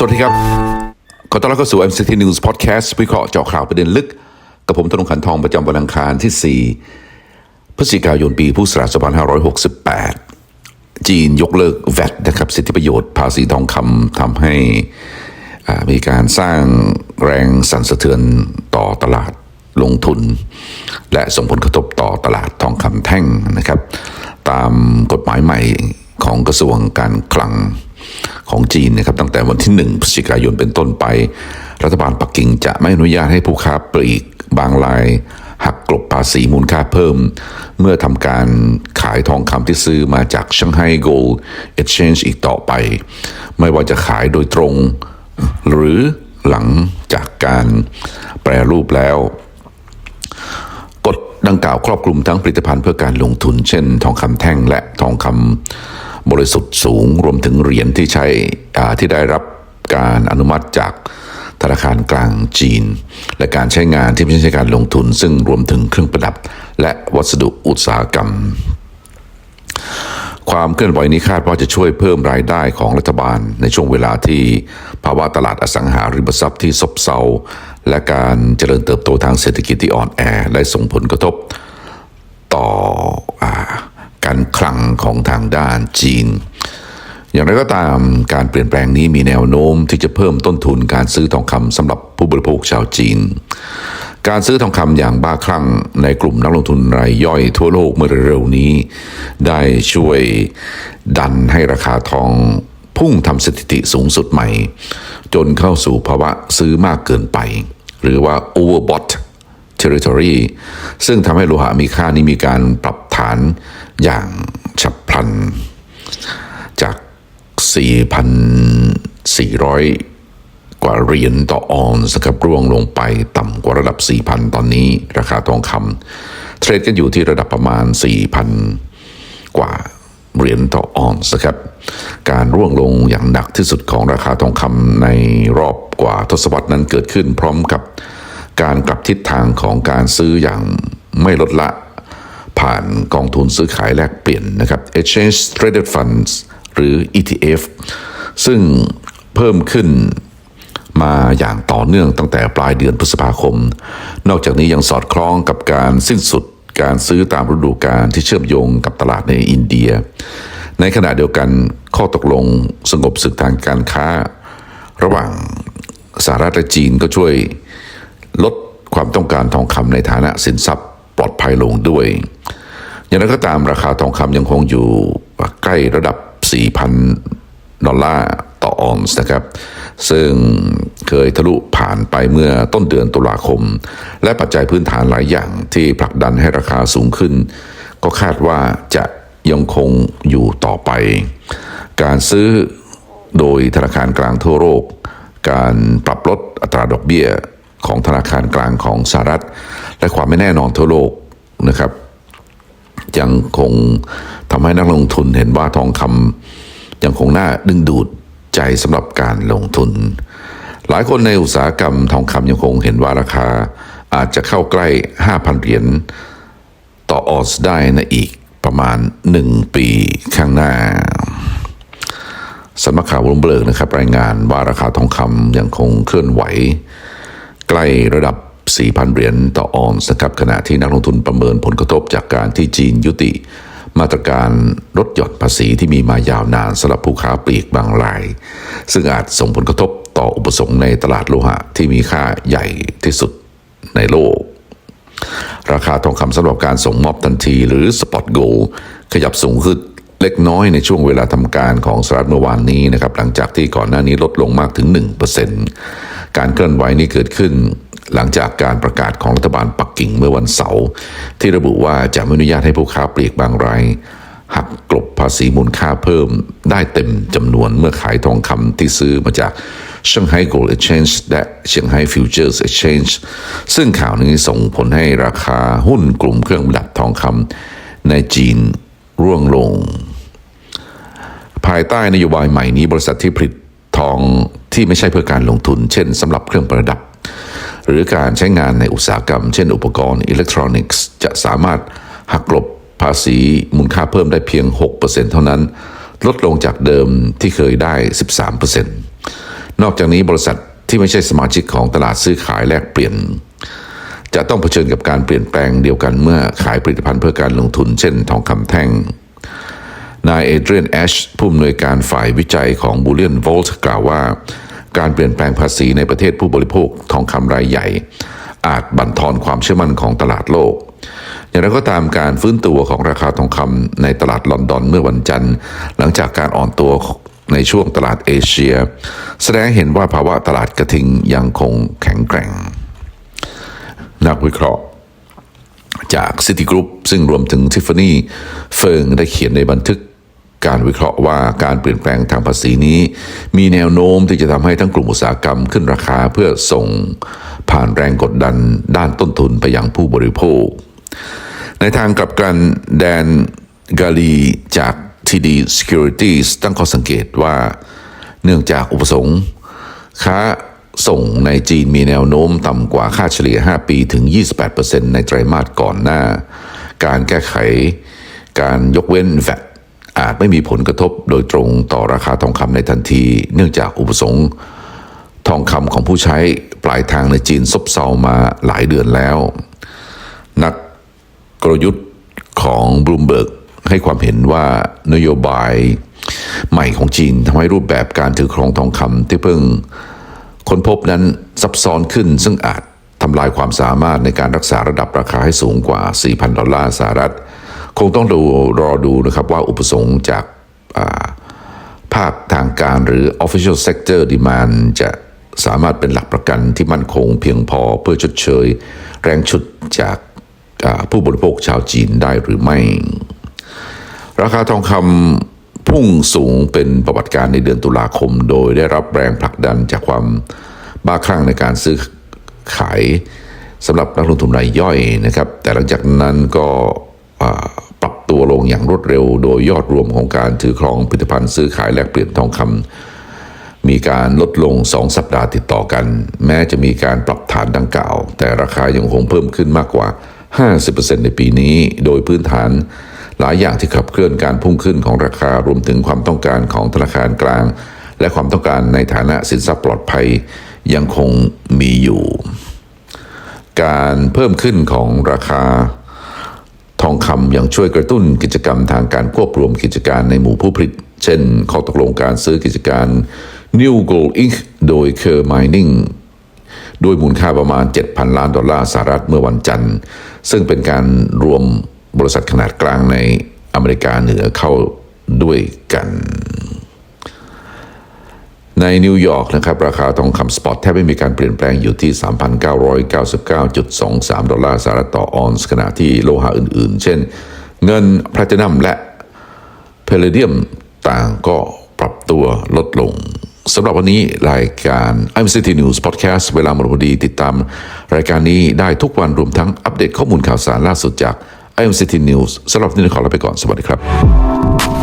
สวัสดีครับ ขอต้อนรับเข้าสู่ MCT News Podcast วิเคราะห์เจาะข่าวประเด็นลึก กับผมธนงขันทองประจำวันอังคารที่ 4 พฤศจิกายนปีพุทธศักราช2568 จีนยกเลิก VAT นะครับสิทธิประโยชน์ภาษีทองคำทำให้มีการสร้างแรงสั่นสะเทือนต่อตลาดลงทุน และส่งผลกระทบต่อตลาดทองคำแท่งนะครับ ตามกฎหมายใหม่ของกระทรวงการคลัง ของจีนนะครับตั้งแต่วันที่1พฤศจิกายนเป็นต้นไป รัฐบาลปักกิ่งจะไม่อนุญาตให้ผู้ค้าปลีกบางราย หักกลบภาษีมูลค่าเพิ่ม เมื่อทำการขายทองคำที่ซื้อมาจาก Shanghai Gold Exchange อีกต่อไป ไม่ว่าจะขายโดยตรง หรือหลังจากการแปรรูปแล้วกฎดังกล่าวครอบคลุมทั้งผลิตภัณฑ์เพื่อการลงทุน เช่น ทองคำแท่งและทองคำ บริสุทธิ์สูงรวมถึงเหรียญที่ใช้ที่ได้รับการอนุมัติจากธนาคารกลางจีน และการใช้งานที่ไม่ใช่การลงทุน ซึ่งรวมถึงเครื่องประดับ และวัสดุอุตสาหกรรม ความเคลื่อนไหวนี้คาดว่าจะช่วยเพิ่มรายได้ของรัฐบาล ในช่วงเวลาที่ภาวะตลาดอสังหาริมทรัพย์ที่ซบเซาและการเจริญเติบโตทางเศรษฐกิจที่อ่อนแอและส่งผลกระทบต่ออ การคลังของทางด้านจีน อย่างไรก็ตามการเปลี่ยนแปลงนี้มีแนวโน้มที่จะเพิ่มต้นทุนการซื้อทองคำสำหรับผู้บริโภคชาวจีน การซื้อทองคำอย่างบ้าคลั่งในกลุ่มนักลงทุนรายย่อยทั่วโลกเมื่อเร็วๆนี้ ได้ช่วยดันให้ราคาทองพุ่งทำสถิติสูงสุดใหม่ จนเข้าสู่ภาวะซื้อมากเกินไป หรือว่า overbought territory ซึ่งทำให้โลหะมีค่านี้มีการปรับฐาน อย่างฉับพลัน จาก 4,400 กว่าเหรียญต่อออนซ์นะครับร่วงลงไปต่ำกว่าระดับ 4,000 ตอนนี้ ราคาทองคำเทรดกันอยู่ที่ระดับประมาณ 4,000 กว่าเหรียญต่อออนซ์นะครับ การร่วงลงอย่างหนักที่สุดของราคาทองคำในรอบกว่าทศวรรษนั้นเกิดขึ้นพร้อมกับการกลับทิศทางของการซื้ออย่างไม่ลดละ ผ่านกองทุนซื้อขายแลกเปลี่ยนนะครับ Exchange Traded Funds หรือ ETF ซึ่งเพิ่มขึ้นมาอย่างต่อเนื่องตั้งแต่ปลายเดือนพฤษภาคม นอกจากนี้ยังสอดคล้องกับการสิ้นสุดการซื้อตามฤดูกาลที่เชื่อมโยงกับตลาดในอินเดีย ในขณะเดียวกันข้อตกลงสงบศึกทางการค้า ระหว่างสหรัฐและจีนก็ช่วยลดความต้องการทองคำในฐานะสินทรัพย์ ปลอดภัยลงด้วย อย่างไรก็ตามราคาทองคำยังคงอยู่ใกล้ระดับ 4,000 ดอลลาร์ต่อออนซ์นะครับ ซึ่งเคยทะลุผ่านไปเมื่อต้นเดือนตุลาคม และปัจจัยพื้นฐานหลายอย่างที่ผลักดันให้ราคาสูงขึ้น ก็คาดว่าจะยังคงอยู่ต่อไป การซื้อโดยธนาคารกลางทั่วโลก การปรับลดอัตราดอกเบี้ย ของธนาคารกลางของสหรัฐ และความไม่แน่นอนทั่วโลกนะครับยังคงทำให้นักลงทุนเห็นว่าทองคำยังคงน่าดึงดูดใจสำหรับการลงทุน หลายคนในอุตสาหกรรมทองคำยังคงเห็นว่าราคา อาจจะเข้าใกล้ 5,000 เหรียญต่อออนซ์ได้ในอีกประมาณ 1 ปีข้างหน้าสำนักข่าวบลูมเบิร์กนะครับรายงานว่าราคาทองคำยังคงเคลื่อนไหว ใกล้ระดับ 4,000 เหรียญต่อออนซ์นะครับขณะที่นักลงทุนประเมินผลกระทบจากการที่จีนยุติ มาตรการลดหย่อนภาษีที่มีมายาวนานสำหรับผู้ค้าปลีกบางราย ซึ่งอาจส่งผลกระทบต่ออุปสงค์ในตลาดโลหะที่มีค่าใหญ่ที่สุดในโลก ราคาทองคำสำหรับการส่งมอบทันทีหรือ Spot Gold ขยับสูงขึ้นเล็กน้อยในช่วงเวลาทำการของสหรัฐเมื่อวานนี้นะครับหลังจากที่ก่อนหน้านี้ลดลงมากถึง 1% การเคลื่อนไหวนี้เกิดขึ้น หลังจากการประกาศของรัฐบาลปักกิ่งเมื่อวันเสาร์ที่ระบุว่าจะไม่อนุญาตให้ผู้ค้าปลีกบางรายหักกลบภาษีมูลค่าเพิ่มได้เต็มจำนวนเมื่อขายทองคำที่ซื้อมาจาก Shanghai Gold Exchange และ Shanghai Futures Exchange ซึ่งข่าวนี้ส่งผลให้ราคาหุ้นกลุ่มเครื่องประดับทองคำในจีนร่วงลง ภายใต้นโยบายใหม่นี้บริษัทที่ผลิตทอง ที่ไม่ใช่เพื่อการลงทุน เช่นสำหรับเครื่องประดับ หรือการใช้งานในอุตสาหกรรม เช่นอุปกรณ์อิเล็กทรอนิกส์ จะสามารถหักลบภาษีมูลค่าเพิ่มได้เพียง 6%เท่านั้น ลดลงจากเดิมที่เคยได้ 13%นอกจากนี้บริษัทที่ไม่ใช่สมาชิกของตลาดซื้อขายแลกเปลี่ยน จะต้องเผชิญกับการเปลี่ยนแปลงเดียวกันเมื่อขายผลิตภัณฑ์เพื่อการลงทุน เช่นทองคำแท่งนายเอเดรียนแอชผู้อำนวยการฝ่ายวิจัยของ Bullion Vault กล่าวว่า การเปลี่ยนแปลงภาษีในประเทศผู้บริโภคทองคำรายใหญ่ อาจบั่นทอนความเชื่อมั่นของตลาดโลก อย่างไรก็ตามการฟื้นตัวของราคาทองคำในตลาดลอนดอนเมื่อวันจันทร์ หลังจากการอ่อนตัวในช่วงตลาดเอเชีย แสดงเห็นว่าภาวะตลาดกระทิงยังคงแข็งแกร่ง นักวิเคราะห์จาก Citigroup ซึ่งรวมถึง Tiffany เฟิงได้เขียนในบันทึก การวิเคราะห์ว่าการเปลี่ยนแปลงทางภาษีนี้ มีแนวโน้มที่จะทำให้ทั้งกลุ่มอุตสาหกรรมขึ้นราคาเพื่อส่งผ่านแรงกดดันด้านต้นทุนไปยังผู้บริโภค ในทางกลับกันแดนกาลีจาก TD Securities ตั้งข้อสังเกตว่า เนื่องจากอุปสงค์ ค้าส่งในจีนมีแนวโน้มต่ำกว่าค่าเฉลี่ย 5 ปีถึง 28%ในไตรมาสก่อนหน้า การแก้ไขการยกเว้น VAT อาจไม่มีผลกระทบโดยตรงต่อราคาทองคำในทันที เนื่องจากอุปสงค์ทองคำของผู้ใช้ปลายทางในจีนซบเซามาหลายเดือนแล้ว นักกลยุทธ์ของบลูมเบิร์กให้ความเห็นว่านโยบายใหม่ของจีนทำให้รูปแบบการถือครองทองคำที่เพิ่งค้นพบนั้นซับซ้อนขึ้น ซึ่งอาจทำลายความสามารถในการรักษาระดับราคาให้สูงกว่า 4,000 ดอลลาร์สหรัฐ คงต้องดูรอดูนะครับว่าอุปสงค์จากาภาคทางการหรือ official sector demand จะสามารถเป็นหลักประกันที่มั่นคงเพียงพอเพื่อชดเชย แรงฉุดจากาผู้บริโภคชาวจีนได้หรือไม่ ราคาทองคำพุ่งสูงเป็นประวัติการในเดือนตุลาคม โดยได้รับแรงผลักดันจากความบ้าคลั่งในการซื้อขายสำหรับนักลงทุนรายย่อยนะครับ แต่หลังจากนั้นก็ งอย่างรวดเร็ว โดยยอดรวมของการถือครองผลิตภัณฑ์ซื้อขายแลกเปลี่ยนทองคำมีการลดลง 2 สัปดาห์ติดต่อกัน แม้จะมีการปรับฐานดังกล่าว แต่ราคายังคงเพิ่มขึ้นมากกว่า 50%ในปีนี้ โดยพื้นฐานหลายอย่างที่ขับเคลื่อนการพุ่งขึ้นของราคารวมถึงความต้องการของธนาคารกลาง และความต้องการในฐานะสินทรัพย์ปลอดภัยยังคงมีอยู่ การเพิ่มขึ้นของราคา ทองคำยังช่วยกระตุ้นกิจกรรมทางการควบรวมกิจการในหมู่ผู้ผลิต เช่น ข้อตกลงการซื้อกิจการ New Gold Inc. โดย Kerr Mining ด้วยมูลค่าประมาณ 7,000 ล้านดอลลาร์สหรัฐเมื่อวันจันทร์ ซึ่งเป็นการรวมบริษัทขนาดกลางในอเมริกาเหนือเข้าด้วยกัน ในนิวยอร์กนะครับราคาทองคำสปอตแทบไม่มีการเปลี่ยนแปลงอยู่ที่ 3,999.23 ดอลลาร์สหรัฐต่อออนซ์ขณะที่โลหะอื่นๆ เช่น เงินแพลตินัมและเพลเดียมต่างก็ปรับตัวลดลงสำหรับวันนี้รายการ I'm City News Podcast เวลาหมดพอดีติดตาม รายการนี้ได้ทุกวันรวมทั้งอัปเดตข้อมูลข่าวสารล่าสุดจาก I'm City News สำหรับวันนี้ขอลาไปก่อนสวัสดีครับ